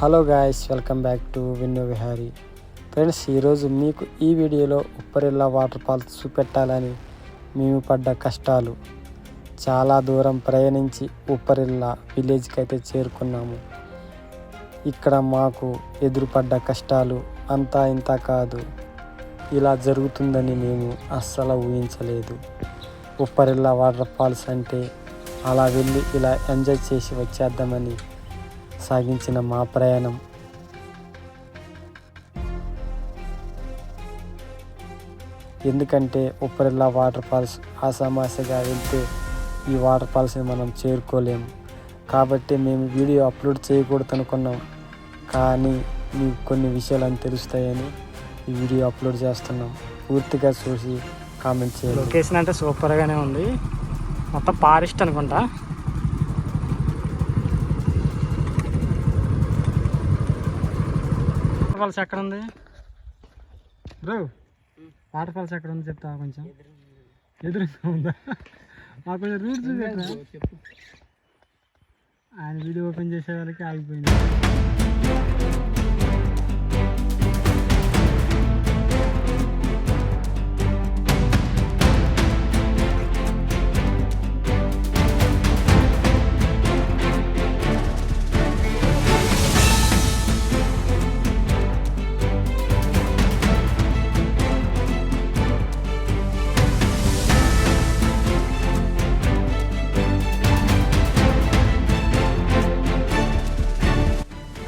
Hello guys welcome back to విన్యూ Vihari. Friends ఈరోజు మీకు ఈ వీడియోలో ఉప్పరిల్లా వాటర్ ఫాల్స్ చూపెట్టాలని మేము పడ్డ కష్టాలు. చాలా దూరం ప్రయాణించి ఉప్పరిల్లా విలేజ్కి అయితే చేరుకున్నాము. ఇక్కడ మాకు ఎదురుపడ్డ కష్టాలు అంతా ఇంత కాదు. ఇలా జరుగుతుందని మేము అస్సలు ఊహించలేదు. ఉప్పరిల్లా వాటర్ ఫాల్స్ అంటే అలా వెళ్ళి ఇలా ఎంజాయ్ చేసి వచ్చేద్దామని సాగించిన మా ప్రయాణం. ఎందుకంటే ఉప్పరిల్లా వాటర్ ఫాల్స్ ఆసామాసగా వెళ్తే ఈ వాటర్ ఫాల్స్ని మనం చేరుకోలేము కాబట్టి మేము వీడియో అప్లోడ్ చేయకూడదు అనుకున్నాం కానీ మీకు కొన్ని విషయాలు అని తెలుస్తాయని ఈ వీడియో అప్లోడ్ చేస్తున్నాం. పూర్తిగా చూసి కామెంట్ చేయండి. లొకేషన్ అంటే సూపర్గానే ఉంది. మొత్తం ఫారెస్ట్ అనుకుంటా. వాటర్ ఫాల్స్ ఎక్కడ ఉంది బ్రో వాటర్ ఫాల్స్ ఎక్కడ ఉంది చెప్తా కొంచెం. ఎదురుగా ఉందా? మాకు కొంచెం రూట్ చూపెట్టరా ఆయన వీడియో ఓపెన్ చేసే వాళ్ళకి ఆగిపోయింది.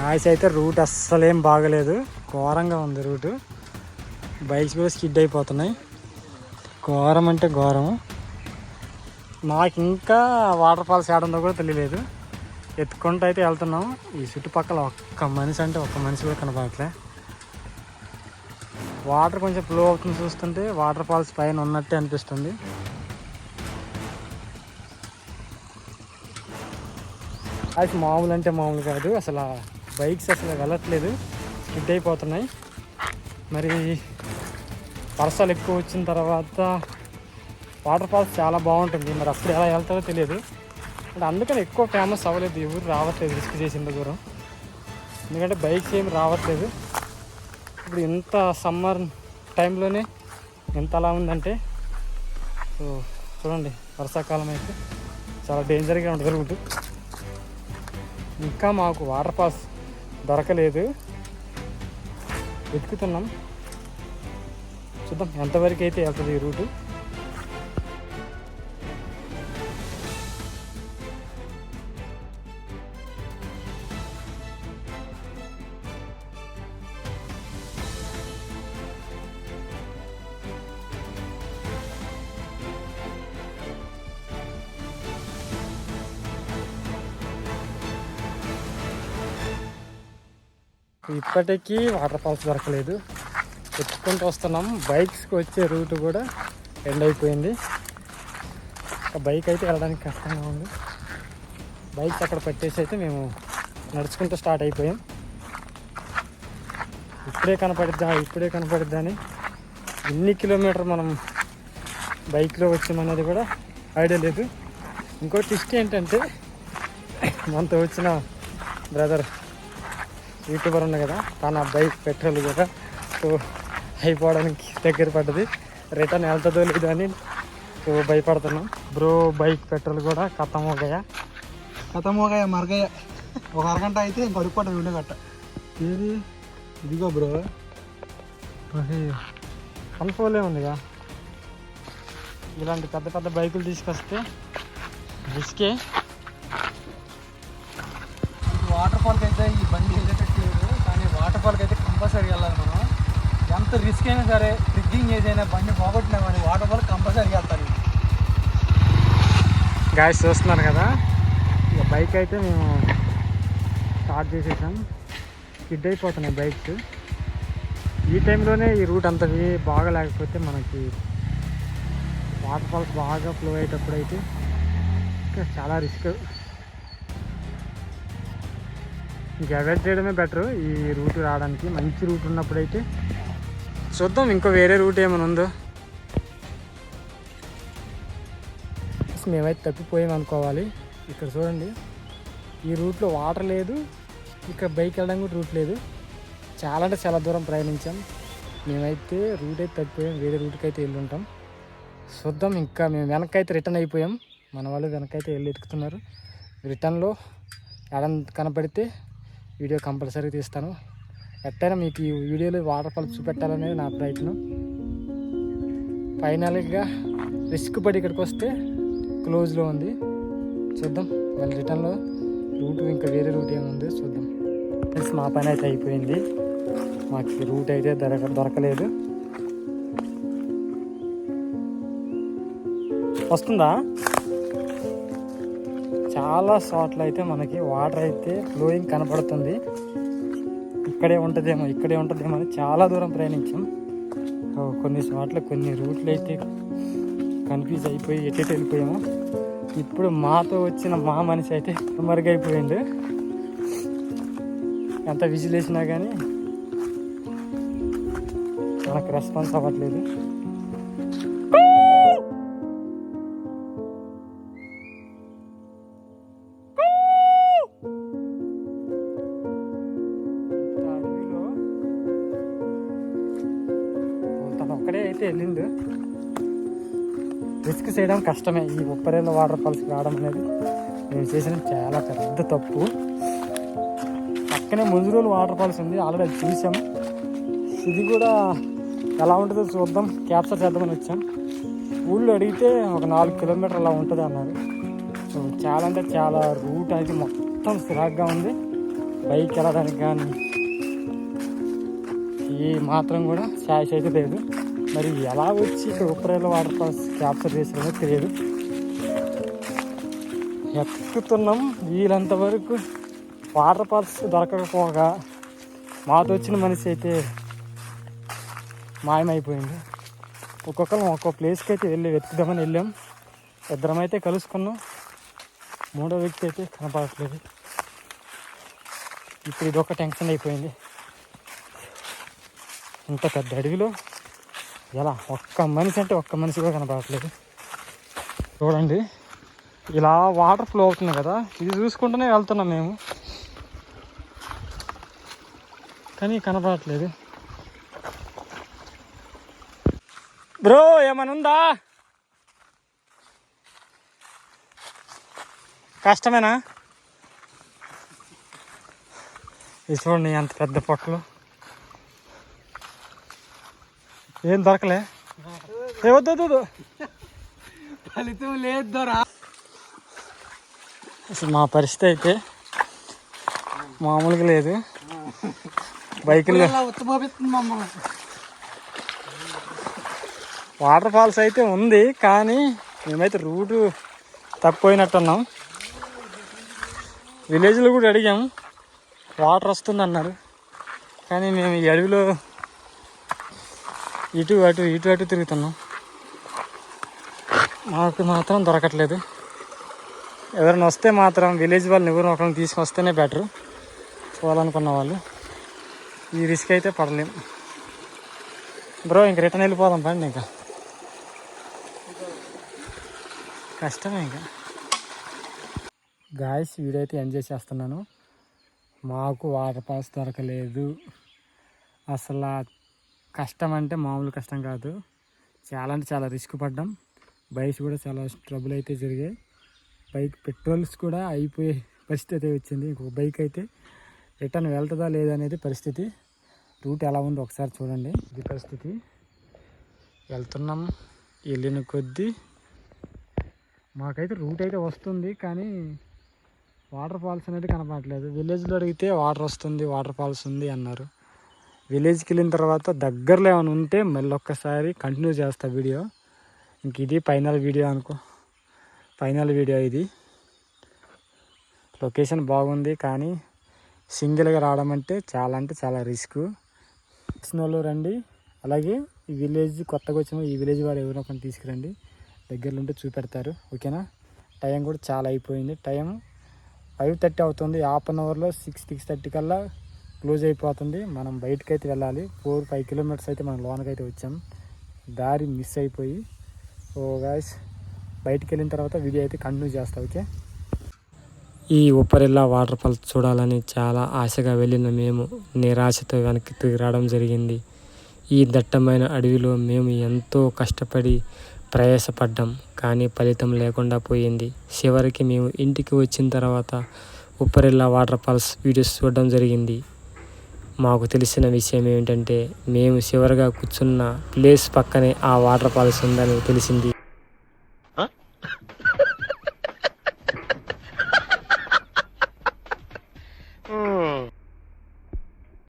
నాయిస్ అయితే రూట్ అస్సలేం బాగలేదు. ఘోరంగా ఉంది రూటు బైక్స్ కూడా స్కిడ్ అయిపోతున్నాయి. ఘోరం అంటే ఘోరం. నాకు ఇంకా వాటర్ ఫాల్స్ ఏడందో కూడా తెలియలేదు. ఎత్తుకుంటూ అయితే వెళ్తున్నాం. ఈ చుట్టుపక్కల ఒక్క మనిషి అంటే ఒక్క మనిషి కూడా కనపడట్లే. వాటర్ కొంచెం ఫ్లో అవుతుంది చూస్తుంటే వాటర్ ఫాల్స్ పైన ఉన్నట్టే అనిపిస్తుంది. అది మామూలు అంటే మామూలు కాదు. అసలు బైక్స్ అసలు వెళ్ళట్లేదు. స్కిడ్ అయిపోతున్నాయి. మరి వర్షాలు ఎక్కువ వచ్చిన తర్వాత వాటర్ ఫాల్స్ చాలా బాగుంటుంది. మరి అప్పుడు ఎలా వెళ్తారో తెలియదు. అంటే అందుకని ఎక్కువ ఫేమస్ అవ్వలేదు. ఎవరు రావట్లేదు రిస్క్ చేసిన దూరం. ఎందుకంటే బైక్స్ ఏమి రావట్లేదు. ఇప్పుడు ఇంత సమ్మర్ టైంలోనే ఎంత అలా ఉందంటే సో చూడండి వర్షాకాలం అయితే చాలా డేంజర్గా ఉంటుంది. ఇంకా మాకు వాటర్ ఫాల్స్ దొరకలేదు. వెతుకుతున్నాం. చూద్దాం ఎంతవరకు అయితే వెళ్తుంది ఈ రూటు. ఇప్పటికీ వాటర్ ఫాల్స్ దొరకలేదు. ఎత్తుకుంటూ వస్తున్నాం. బైక్స్కి వచ్చే రూట్ కూడా ఎండ్ అయిపోయింది. బైక్ అయితే వెళ్ళడానికి కష్టంగా ఉంది. బైక్స్ అక్కడ పెట్టేసి అయితే మేము నడుచుకుంటూ స్టార్ట్ అయిపోయాం. ఇప్పుడే కనపడిద్దా? ఇప్పుడే కనపడిద్దా అని ఎన్ని కిలోమీటర్ మనం బైక్లో వచ్చామన్నది కూడా ఐడియా లేదు. ఇంకో ట్విస్ట్ ఏంటంటే మనతో వచ్చిన బ్రదర్ యూట్యూబర్ ఉంది కదా తన బైక్ పెట్రోల్ కూడా సో అయిపోవడానికి దగ్గర పడ్డది. రిటర్న్ వెళ్తుందో లేదో అని సో భయపడుతున్నాం. బ్రో బైక్ పెట్రోల్ కూడా ఖతం అవుతాయా కథమోగాయ మరగయ్య ఒక అరగంట అయితే ఇంకో అడుగుపడ్డ ఉండే గట్ట ఏది? ఇదిగో బ్రో కన్ఫోలే ఉందిగా. ఇలాంటి పెద్ద పెద్ద బైకులు తీసుకొస్తే రిస్కే. కానీ అయితే కంపల్సరీ వెళ్ళాలి మనం. ఎంత రిస్క్ అయినా సరే ట్రిగ్గింగ్ చేసైనా బండి పోగొట్టినా కానీ వాటర్ ఫాల్ కంపల్సరీ వెళ్తారు. గాయస్ చూస్తున్నారు కదా? ఇక బైక్ అయితే మేము స్టార్ట్ చేసేసాం. స్కిడ్ అయిపోతున్నాయి బైక్స్ ఈ టైంలోనే ఈ రూట్ అంతది బాగా లేకపోతే మనకి వాటర్ ఫాల్స్ బాగా ఫ్లో అయ్యేటప్పుడు అయితే ఇంకా చాలా రిస్క్ ఇంక అవాయిడ్ చేయడమే బెటర్. ఈ రూట్ రావడానికి మంచి రూట్ ఉన్నప్పుడు అయితే చూద్దాం ఇంకో వేరే రూట్ ఏమైనా ఉందో. మేమైతే తప్పిపోయాం అనుకోవాలి. ఇక్కడ చూడండి. ఈ రూట్లో వాటర్ లేదు. ఇక్కడ బైక్ వెళ్ళడం కూడా రూట్ లేదు. చాలా అంటే చాలా దూరం ప్రయాణించాం. మేమైతే రూట్ అయితే తప్పిపోయాం. వేరే రూట్కి అయితే వెళ్ళి ఉంటాం చూద్దాం ఇంకా మేము వెనక్కి అయితే రిటర్న్ అయిపోయాం. మన వాళ్ళు వెనక్కి అయితే వెళ్ళి ఎత్తుకుతున్నారు రిటర్న్లో ఎడం కనపడితే వీడియో కంపల్సరీ తీస్తాను. ఎట్టైనా మీకు ఈ వీడియోలో వాటర్ ఫాల్స్ చూపెట్టాలనేది నా ప్రయత్నం. ఫైనల్గా రిస్క్ పడి ఇక్కడికి వస్తే క్లోజ్లో ఉంది. చూద్దాం. మళ్ళీ రిటర్న్లో రూట్ ఇంకా వేరే రూట్ ఏముంది చూద్దాం. ప్లస్ మా పని అయితే అయిపోయింది. మాకు రూట్ అయితే దొరక దొరకలేదు. వస్తుందా? చాలా చోట్ల అయితే మనకి వాటర్ అయితే ఫ్లోయింగ్ కనపడుతుంది. ఇక్కడే ఉంటుందేమో ఇక్కడే ఉంటుందేమో అని చాలా దూరం ప్రయాణించాం. కొన్ని చోట్ల కొన్ని రూట్లు అయితే కన్ఫ్యూజ్ అయిపోయి ఎటు వెళ్ళిపోయాము. ఇప్పుడు మాతో వచ్చిన మా మనిషి అయితే మరుగైపోయింది ఎంత విజిల్ వేసినా కానీ మనకు రెస్పాన్స్ అవ్వట్లేదు. ఒక్కడే అయితే వెళ్ళిండు. రిస్క్ చేయడం కష్టమే. ఈ ఉప్పరేళ్ళ వాటర్ ఫాల్స్ రావడం అనేది నేను చేసిన చాలా పెద్ద తప్పు. పక్కనే ముందు ముంజురోలు వాటర్ ఫాల్స్ ఉంది. ఆల్రెడీ చూసాం. ఇది కూడా ఎలా ఉంటుందో చూద్దాం. క్యాప్చర్ చేద్దామని వచ్చాం. ఊళ్ళో అడిగితే ఒక నాలుగు కిలోమీటర్ అలా ఉంటుంది అన్నారు. సో చాలా అంటే చాలా రూట్ అనేది మొత్తం సిరాగ్గా ఉంది. బైక్ వెళ్ళడానికి కానీ ఏ మాత్రం కూడా ఛాయిస్ అయితే లేదు. మరి ఎలా వచ్చి ఇక్కడ వాటర్ ఫాల్స్ క్యాప్చర్ చేసారో తెలియదు. ఎక్కుతున్నాం. వీలంత వరకు వాటర్ ఫాల్స్ దొరకకపోగా మాతో వచ్చిన మనిషి అయితే మాయమైపోయింది. ఒక్కొక్కరు ఒక్కో ప్లేస్కి అయితే వెళ్ళి వెతుకుదామని వెళ్ళాం. ఇద్దరం అయితే కలుసుకున్నాం. మూడో వ్యక్తి అయితే కనపడట్లేదు. ఇప్పుడు ఇదొక టెన్షన్ అయిపోయింది. ఇంత పెద్ద అడవిలో ఎలా? ఒక్క మనిషి అంటే ఒక్క మనిషి కూడా కనపడట్లేదు. చూడండి. ఇలా వాటర్ ఫ్లో అవుతుంది కదా. ఇది చూసుకుంటూనే వెళ్తున్నాం మేము. కానీ కనపడట్లేదు. బ్రో ఏమైనా ఉందా? కష్టమేనా? ఇది చూడండి అంత పెద్ద పొట్టలు. ఏం దొరకలే ఏ వద్దు ఫలితం లేదు దొరా అసలు మా పరిస్థితి అయితే మామూలుగా లేదు బైకులు వాటర్ ఫాల్స్ అయితే ఉంది కానీ మేమైతే రూటు తప్పిపోయినట్టున్నాం విలేజ్లో కూడా అడిగాం వాటర్ వస్తుంది అన్నారు కానీ మేము ఈ అడవిలో ఇటు అటు ఇటు అటు తిరుగుతున్నాం. మాకు మాత్రం దొరకట్లేదు. ఎవరైనా వస్తే మాత్రం విలేజ్ వాళ్ళని ఎవరు ఒకరిని తీసుకొస్తేనే బెటరు. పోవాలనుకున్న వాళ్ళు. ఈ రిస్క్ అయితే పడలేం. బ్రో ఇంక రిటర్న్ వెళ్ళిపోదాం పండి ఇంకా. కష్టమే ఇంకా. గాయస్ వీడియో అయితే ఎంజాయ్ చేస్తున్నాను మాకు వాటర్ పాస్ దొరకలేదు. అసలు కష్టం అంటే మామూలు కష్టం కాదు. చాలా అంటే చాలా రిస్క్ పడ్డాం. బైక్స్ కూడా చాలా ట్రబుల్ అయితే జరిగాయి. బైక్ పెట్రోల్స్ కూడా అయిపోయే పరిస్థితి వచ్చింది. ఇంకొక బైక్ అయితే రిటర్న్ వెళ్తుందా లేదా అనేది పరిస్థితి. రూట్ ఎలా ఉందో ఒకసారి చూడండి. ఇది పరిస్థితి. వెళ్తున్నాం. వెళ్ళిన కొద్దీ మాకైతే రూట్ అయితే వస్తుంది కానీ వాటర్ ఫాల్స్ అనేది కనపడట్లేదు. విలేజ్లో అడిగితే వాటర్ వస్తుంది వాటర్ ఫాల్స్ ఉంది అన్నారు. విలేజ్కి వెళ్ళిన తర్వాత దగ్గరలో ఏమైనా ఉంటే మళ్ళీ ఒక్కసారి కంటిన్యూ చేస్తా వీడియో. ఇంక ఇది ఫైనల్ వీడియో అనుకో. ఫైనల్ వీడియో ఇది. లొకేషన్ బాగుంది కానీ సింగిల్గా రావడం అంటే చాలా అంటే చాలా రిస్క్. వచ్చిన వాళ్ళు రండి. అలాగే ఈ విలేజ్ కొత్తగా వచ్చిన ఈ విలేజ్ వారు ఎవరో ఒకరిని తీసుకురండి. దగ్గరలో ఉంటే చూపెడతారు. ఓకేనా? టైం కూడా చాలా అయిపోయింది. టైం ఫైవ్ థర్టీ అవుతుంది. హాఫ్ అన్ అవర్లో సిక్స్ సిక్స్ థర్టీ కల్లా క్లోజ్ అయిపోతుంది. మనం బయటకు అయితే వెళ్ళాలి. ఫోర్ ఫైవ్ కిలోమీటర్స్ అయితే మనం లోనకి అయితే వచ్చాం. దారి మిస్ అయిపోయి. ఓ గాయస్ బయటికి వెళ్ళిన తర్వాత వీడియో అయితే కంటిన్యూ చేస్తా ఓకే? ఈ ఉప్పరిల్లా వాటర్ ఫాల్స్ చూడాలని చాలా ఆశగా వెళ్ళిన మేము నిరాశతో వెనక్కి తిరిగి రావడం జరిగింది. ఈ దట్టమైన అడవిలో మేము ఎంతో కష్టపడి ప్రయాసపడ్డాం కానీ ఫలితం లేకుండా పోయింది. చివరికి మేము ఇంటికి వచ్చిన తర్వాత ఉప్పరిల్లా వాటర్ ఫాల్స్ వీడియోస్ చూడడం జరిగింది. మాకు తెలిసిన విషయం ఏమిటంటే మేము చివరిగా కూర్చున్న ప్లేస్ పక్కనే ఆ వాటర్ ఫాల్స్ ఉందని తెలిసింది.